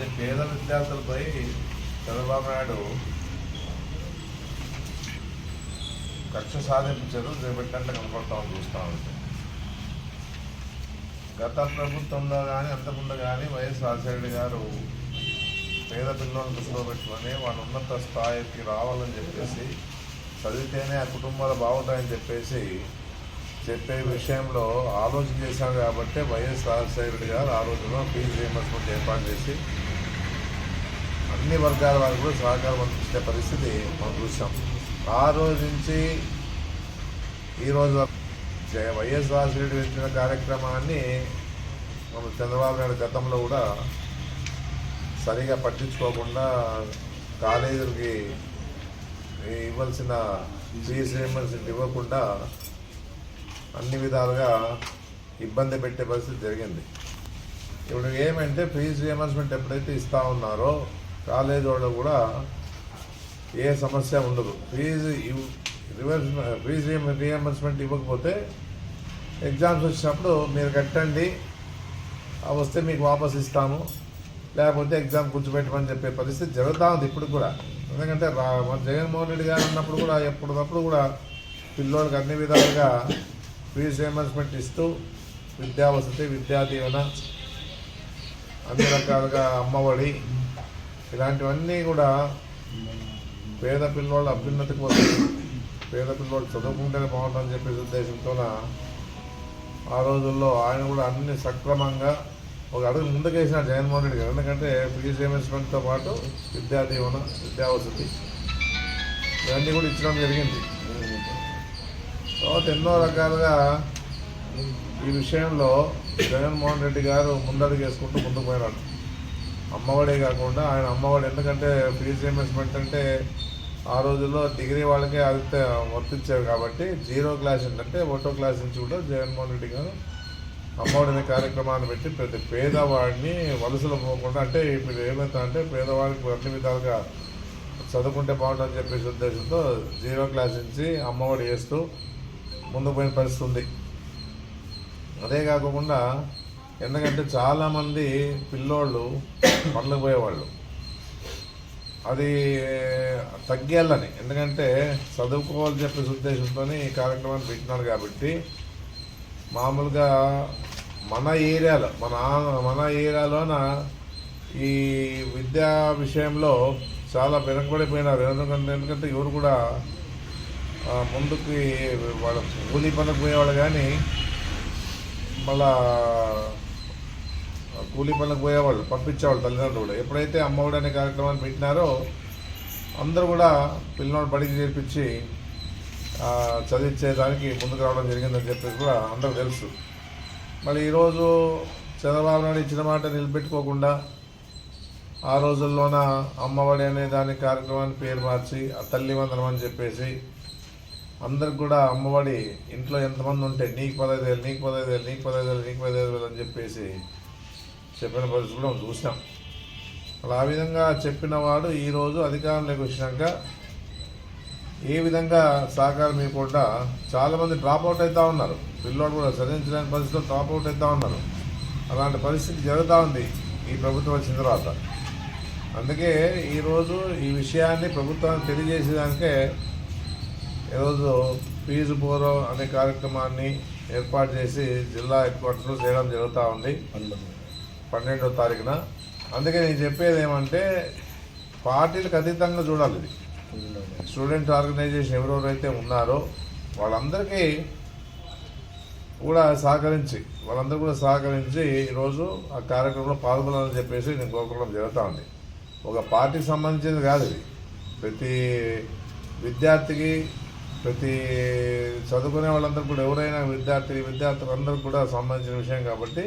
అంటే పేద విద్యార్థులపై చంద్రబాబు నాయుడు కక్ష సాధించదు చేపట్టినట్లు కనపడతామని చూస్తాం గత ప్రభుత్వంలో కానీ అంతకుముందు కానీ వైఎస్ రాజశేఖర గారు పేద పిల్లలను దృష్టిలో పెట్టుకొని వాళ్ళ ఉన్నత స్థాయికి రావాలని చెప్పేసి చదివితేనే ఆ కుటుంబాలు బాగుంటాయని చెప్పేసి చెప్పే విషయంలో ఆలోచన చేశాం కాబట్టి వైఎస్ రాజశేఖర గారు ఆ రోజులో ఫీజు రీఎంబర్స్మెంట్ ఏర్పాటు చేసి అన్ని వర్గాల వారు కూడా సహకారం అందించే పరిస్థితి మనం చూసాం. ఆ రోజు నుంచి ఈరోజు వైఎస్ రాజశేఖర పెట్టిన కార్యక్రమాన్ని మనం చంద్రబాబు నాయుడు గతంలో కూడా సరిగా పట్టించుకోకుండా కాలేజీలకి ఇవ్వాల్సిన ఫీజు ఇవ్వాల్సిన ఇవ్వకుండా అన్ని విధాలుగా ఇబ్బంది పెట్టే పరిస్థితి జరిగింది. ఇప్పుడు ఏమంటే ఫీజు రియంబర్స్మెంట్ ఎప్పుడైతే ఇస్తూ ఉన్నారో కాలేజ్ వాళ్ళు కూడా ఏ సమస్య ఉండదు. ఫీజు రివర్స్ ఫీజు రియంబర్స్మెంట్ ఇవ్వకపోతే ఎగ్జామ్స్ వచ్చినప్పుడు మీరు కట్టండి అవి వస్తే మీకు వాపస్ ఇస్తాము లేకపోతే ఎగ్జామ్ కూర్చోబెట్టమని చెప్పే పరిస్థితి జరుగుతూ ఉంది ఇప్పుడు కూడా. ఎందుకంటే రా మన జగన్మోహన్ రెడ్డి గారు ఉన్నప్పుడు కూడా ఎప్పటికప్పుడు కూడా పిల్లోళ్ళకి అన్ని విధాలుగా ఫీజు రియంబర్స్మెంట్ ఇస్తూ విద్యావసతి విద్యాదీవన విద్యా దీవెన అన్ని రకాలుగా అమ్మఒడి ఇలాంటివన్నీ కూడా పేద పిల్లోళ్ళ అభ్యున్నతి కోసం పేద పిల్లోళ్ళు చదువుకుంటేనే బాగుంటుందని చెప్పేసి ఉద్దేశంతోన ఆ రోజుల్లో ఆయన కూడా అన్ని సక్రమంగా ఒక అడుగు ముందుకేసిన జగన్మోహన్ రెడ్డి గారు. ఎందుకంటే ఫీజు రియంబర్స్మెంట్తో పాటు విద్యా దీవెన విద్యా ఇవన్నీ కూడా ఇచ్చడం జరిగింది. తర్వాత ఎన్నో రకాలుగా ఈ విషయంలో జగన్మోహన్ రెడ్డి గారు ముందడుగు వేసుకుంటూ ముందుకు పోయినాడు. అమ్మఒడే కాకుండా ఆయన అమ్మఒడి. ఎందుకంటే ఫీజు రియంబర్స్మెంట్ అంటే ఆ రోజుల్లో డిగ్రీ వాళ్ళకే అది వర్తించారు కాబట్టి జీరో క్లాస్ ఏంటంటే ఒకటో క్లాస్ నుంచి కూడా జగన్మోహన్ రెడ్డి గారు అమ్మఒడి అనే కార్యక్రమాన్ని పెట్టి ప్రతి పేదవాడిని వలసలు పోకుండా అంటే ఇప్పుడు ఏమవుతా అంటే పేదవాడికి అన్ని విధాలుగా చదువుకుంటే బాగుంటుందని చెప్పేసి ఉద్దేశంతో జీరో క్లాస్ నుంచి అమ్మఒడి వేస్తూ ముందుకు పోయిన పరిస్థితి ఉంది. అదే కాకుండా ఎందుకంటే చాలామంది పిల్లోళ్ళు పనులకు పోయేవాళ్ళు. అది తగ్గేళ్ళని ఎందుకంటే చదువుకోవాలని చెప్పేసి ఉద్దేశంతో ఈ కార్యక్రమాన్ని పెట్టినారు కాబట్టి మామూలుగా మన ఏరియాలో మన మన ఏరియాలోన ఈ విద్యా విషయంలో చాలా వెనకబడిపోయినారు. ఎందుకంటే ఎందుకంటే ఎవరు కూడా ముందుకు ముందుకి వాళ్ళ కూలీ పనికి పోయేవాళ్ళు కానీ మళ్ళా కూలీ పనులకు పోయేవాళ్ళు పంపించేవాళ్ళు తల్లిదండ్రులు. కూడా ఎప్పుడైతే అమ్మఒడి అనే కార్యక్రమాన్ని పెట్టినారో అందరూ కూడా పిల్లలు బడికి చేర్పించి చదివించేదానికి ముందుకు రావడం జరిగిందని చెప్పేసి కూడా అందరూ తెలుసు. మరి ఈరోజు చంద్రబాబు నాయుడు ఇచ్చిన మాట నిలబెట్టుకోకుండా ఆ రోజుల్లోన అమ్మఒడి అనే దాని కార్యక్రమాన్ని పేరు మార్చి ఆ తల్లి వందనం అని చెప్పేసి అందరికి కూడా అమ్మఒడి ఇంట్లో ఎంతమంది ఉంటే నీకు పదహైదు వేలు నీకు పదహైదు వేలు నీకు పదహైదు వేలు నీకు పదహైదు వేలు అని చెప్పేసి చెప్పిన పరిస్థితి కూడా మనం చూసినాం. అలా ఆ విధంగా చెప్పిన వాడు ఈరోజు అధికారంలోకి వచ్చినాక ఏ విధంగా సహకారం ఇవ్వకుండా చాలామంది డ్రాప్ అవుట్ అవుతూ ఉన్నారు. పిల్లోడు కూడా చదివించలేని పరిస్థితిలో డ్రాప్ అవుట్ అవుతూ ఉన్నారు. అలాంటి పరిస్థితి జరుగుతూ ఉంది ఈ ప్రభుత్వం వచ్చిన తర్వాత. అందుకే ఈరోజు ఈ విషయాన్ని ప్రభుత్వానికి తెలియజేసేదానికే ఈరోజు ఫీజు పూర్వం అనే కార్యక్రమాన్ని ఏర్పాటు చేసి జిల్లా హెడ్ క్వార్టర్లో చేయడం జరుగుతూ ఉంది. పన్నెండో తారీఖున. అందుకే నేను చెప్పేది ఏమంటే పార్టీలకు అతీతంగా చూడాలి ఇది. స్టూడెంట్ ఆర్గనైజేషన్ ఎవరెవరైతే ఉన్నారో వాళ్ళందరికీ కూడా సహకరించి వాళ్ళందరూ కూడా సహకరించి ఈరోజు ఆ కార్యక్రమంలో పాల్గొనాలని చెప్పేసి నేను కోరుకోవడం జరుగుతూ ఉంది. ఒక పార్టీకి సంబంధించింది కాదు ఇది. ప్రతి విద్యార్థికి ప్రతి చదువుకునే వాళ్ళందరూ కూడా ఎవరైనా విద్యార్థి విద్యార్థులందరూ కూడా సంబంధించిన విషయం కాబట్టి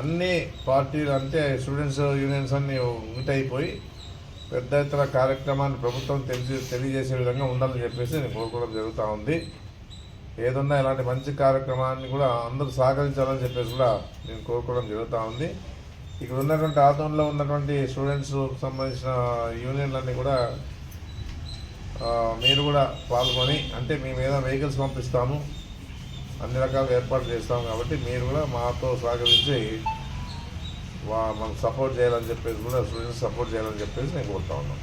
అన్ని పార్టీలు అంటే స్టూడెంట్స్ యూనియన్స్ అన్ని యూనిట్ అయిపోయి పెద్ద ఎత్తున కార్యక్రమాన్ని ప్రభుత్వం తెలిసి తెలియజేసే విధంగా ఉండాలని చెప్పేసి నేను కోరుకోవడం జరుగుతూ ఉంది. ఏదన్నా ఇలాంటి మంచి కార్యక్రమాన్ని కూడా అందరూ సహకరించాలని చెప్పేసి కూడా నేను కోరుకోవడం జరుగుతూ ఉంది. ఇక్కడ ఉన్నటువంటి ఆదంలో ఉన్నటువంటి స్టూడెంట్స్ సంబంధించిన యూనియన్లన్నీ కూడా మీరు కూడా పాల్గొని అంటే మీ మీద వెహికల్స్ పంపిస్తాము. అన్ని రకాల ఏర్పాట్లు చేస్తాం కాబట్టి మీరు కూడా మాతో సహకరించి వా మనకు సపోర్ట్ చేయాలని చెప్పేసి కూడా స్టూడెంట్స్ సపోర్ట్ చేయాలని చెప్పేసి నేను కోరుతా ఉన్నాం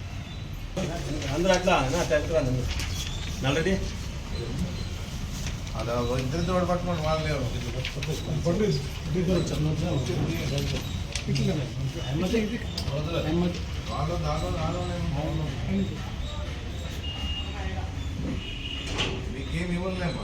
అలా ఇద్దరు తోడు పట్టుకోండి వాళ్ళు మీకేమి ఇవ్వలేమా?